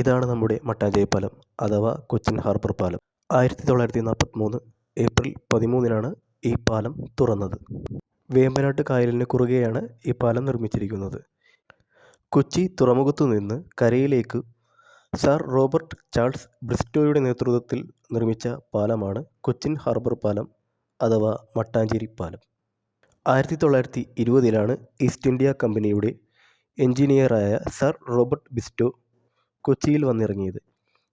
ഇതാണ് നമ്മുടെ മട്ടാഞ്ചേരി പാലം അഥവാ കൊച്ചിൻ ഹാർബർ പാലം. ആയിരത്തി തൊള്ളായിരത്തി നാൽപ്പത്തി മൂന്ന് ഏപ്രിൽ പതിമൂന്നിനാണ് ഈ പാലം തുറന്നത്. വേമ്പനാട്ട് കായലിന് കുറുകെയാണ് ഈ പാലം നിർമ്മിച്ചിരിക്കുന്നത്. കൊച്ചി തുറമുഖത്തു നിന്ന് കരയിലേക്ക് സർ റോബർട്ട് ചാൾസ് ബ്രിസ്റ്റോയുടെ നേതൃത്വത്തിൽ നിർമ്മിച്ച പാലമാണ് കൊച്ചിൻ ഹാർബർ പാലം അഥവാ മട്ടാഞ്ചേരി പാലം. ആയിരത്തി തൊള്ളായിരത്തി ഇരുപതിലാണ് ഈസ്റ്റ് ഇന്ത്യ കമ്പനിയുടെ എഞ്ചിനീയറായ സർ റോബർട്ട് ബിസ്റ്റോ കൊച്ചിയിൽ വന്നിറങ്ങിയത്.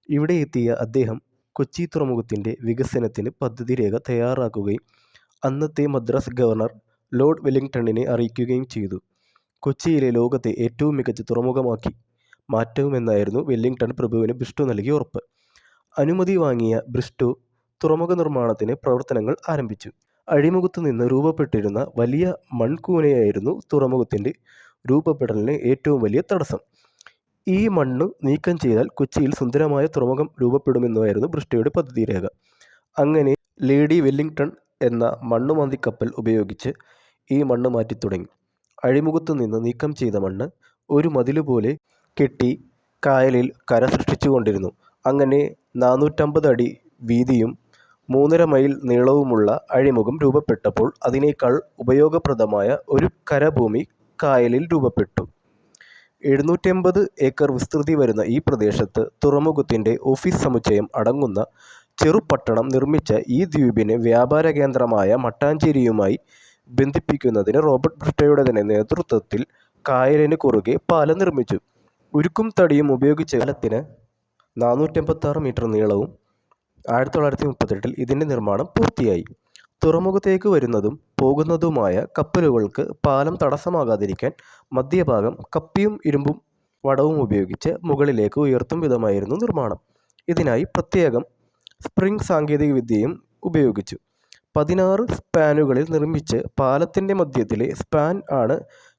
ഇവിടെ എത്തിയ അദ്ദേഹം കൊച്ചി തുറമുഖത്തിന്റെ വികസനത്തിന് പദ്ധതി രേഖ തയ്യാറാക്കുകയും അന്നത്തെ മദ്രാസ് ഗവർണർ ലോർഡ് വെല്ലിംഗ്ടണിനെ അറിയിക്കുകയും ചെയ്തു. കൊച്ചിയിലെ ലോകത്തെ ഏറ്റവും മികച്ച തുറമുഖമാക്കി മാറ്റവുമെന്നായിരുന്നു വെല്ലിംഗ്ടൺ പ്രഭുവിന് ബ്രിസ്റ്റോ നൽകിയ ഉറപ്പ്. അനുമതി വാങ്ങിയ ബ്രിസ്റ്റോ തുറമുഖ നിർമ്മാണത്തിന് പ്രവർത്തനങ്ങൾ ആരംഭിച്ചു. അഴിമുഖത്തു നിന്ന് രൂപപ്പെട്ടിരുന്ന വലിയ മൺകൂനയായിരുന്നു തുറമുഖത്തിന്റെ രൂപപ്പെടലിന് ഏറ്റവും വലിയ തടസ്സം. ഈ മണ്ണ് നീക്കം ചെയ്താൽ കൊച്ചിയിൽ സുന്ദരമായ തുറമുഖം രൂപപ്പെടുമെന്നായിരുന്നു ബ്രിസ്റ്റോയുടെ പദ്ധതി രേഖ അങ്ങനെ ലേഡി വെല്ലിംഗ്ടൺ എന്ന മണ്ണുമാന്തി കപ്പൽ ഉപയോഗിച്ച് ഈ മണ്ണ് മാറ്റി തുടങ്ങി. അഴിമുഖത്തു നിന്ന് നീക്കം ചെയ്ത മണ്ണ് ഒരു മതിൽ പോലെ കെട്ടി കായലിൽ കര സൃഷ്ടിച്ചുകൊണ്ടിരുന്നു അങ്ങനെ നാനൂറ്റമ്പത് അടി വീതിയും മൂന്നര മൈൽ നീളവുമുള്ള അഴിമുഖം രൂപപ്പെട്ടപ്പോൾ അതിനേക്കാൾ ഉപയോഗപ്രദമായ ഒരു കരഭൂമി കായലിൽ രൂപപ്പെട്ടു. എഴുന്നൂറ്റമ്പത് ഏക്കർ വിസ്തൃതി വരുന്ന ഈ പ്രദേശത്ത് തുറമുഖത്തിന്റെ ഓഫീസ് സമുച്ചയം അടങ്ങുന്ന ചെറുപട്ടണം നിർമ്മിച്ച ഈ ദ്വീപിനെ വ്യാപാര കേന്ദ്രമായ മട്ടാഞ്ചേരിയുമായി ബന്ധിപ്പിക്കുന്നതിന് റോബർട്ട് ബ്രിട്ടയുടെ തന്നെ നേതൃത്വത്തിൽ കായലിന് കുറുകെ പാലം നിർമ്മിച്ചു. ഉരുക്കും തടിയും ഉപയോഗിച്ച പാലത്തിന് നാനൂറ്റമ്പത്താറ് മീറ്റർ നീളവും ആയിരത്തി തൊള്ളായിരത്തി മുപ്പത്തെട്ടിൽ ഇതിന്റെ നിർമ്മാണം പൂർത്തിയായി. തുറമുഖത്തേക്ക് വരുന്നതും പോകുന്നതുമായ കപ്പലുകൾക്ക് പാലം തടസ്സമാകാതിരിക്കാൻ മധ്യഭാഗം കപ്പിയും ഇരുമ്പും വടവും ഉപയോഗിച്ച് മുകളിലേക്ക് ഉയർത്തും വിധമായിരുന്നു നിർമ്മാണം. ഇതിനായി പ്രത്യേകം സ്പ്രിംഗ് സാങ്കേതികവിദ്യയും ഉപയോഗിച്ചു. പതിനാറ് സ്പാനുകളിൽ നിർമ്മിച്ച് പാലത്തിന്റെ മധ്യത്തിലെ സ്പാൻ ആണ്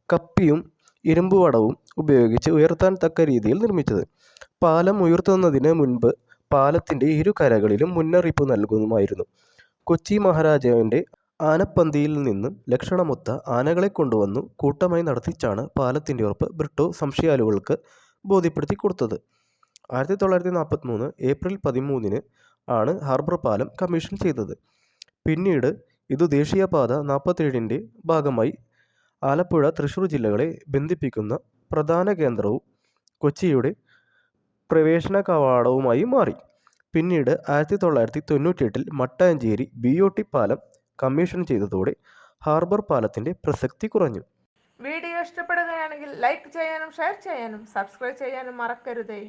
കപ്പിയും ഇരുമ്പുവടവും ഉപയോഗിച്ച് ഉയർത്താൻ തക്ക രീതിയിൽ നിർമ്മിച്ചത്. പാലം ഉയർത്തുന്നതിന് മുൻപ് പാലത്തിന്റെ ഇരു കരകളിലും മുന്നറിയിപ്പ് നൽകുമായിരുന്നു. കൊച്ചി മഹാരാജാവിന്റെ ആനപ്പന്തിയിൽ നിന്ന് ലക്ഷണമൊത്ത ആനകളെ കൊണ്ടുവന്നു കൂട്ടമായി നടത്തിച്ചാണ് പാലത്തിന്റെ ഉറപ്പ് ബ്രിട്ടോ സംശയാലുകൾക്ക് ബോധ്യപ്പെടുത്തി കൊടുത്തത്. ആയിരത്തി തൊള്ളായിരത്തി നാൽപ്പത്തി മൂന്ന് ഏപ്രിൽ പതിമൂന്നിന് ആണ് ഹാർബർ പാലം കമ്മീഷൻ ചെയ്തത്. പിന്നീട് ഇത് ദേശീയപാത നാൽപ്പത്തേഴിന്റെ ഭാഗമായി ആലപ്പുഴ തൃശ്ശൂർ ജില്ലകളെ ബന്ധിപ്പിക്കുന്ന പ്രധാന കേന്ദ്രവും കൊച്ചിയുടെ പ്രവേശന കവാടവുമായി മാറി. പിന്നീട് ആയിരത്തി തൊള്ളായിരത്തി തൊണ്ണൂറ്റിയെട്ടിൽ മട്ടാഞ്ചേരി ബി ഒ ടി പാലം കമ്മീഷൻ ചെയ്തതോടെ ഹാർബർ പാലത്തിന്റെ പ്രസക്തി കുറഞ്ഞു. വീഡിയോ ഇഷ്ടപ്പെടുകയാണെങ്കിൽ ലൈക്ക് ചെയ്യാനും ഷെയർ ചെയ്യാനും സബ്സ്ക്രൈബ് ചെയ്യാനും മറക്കരുതേ.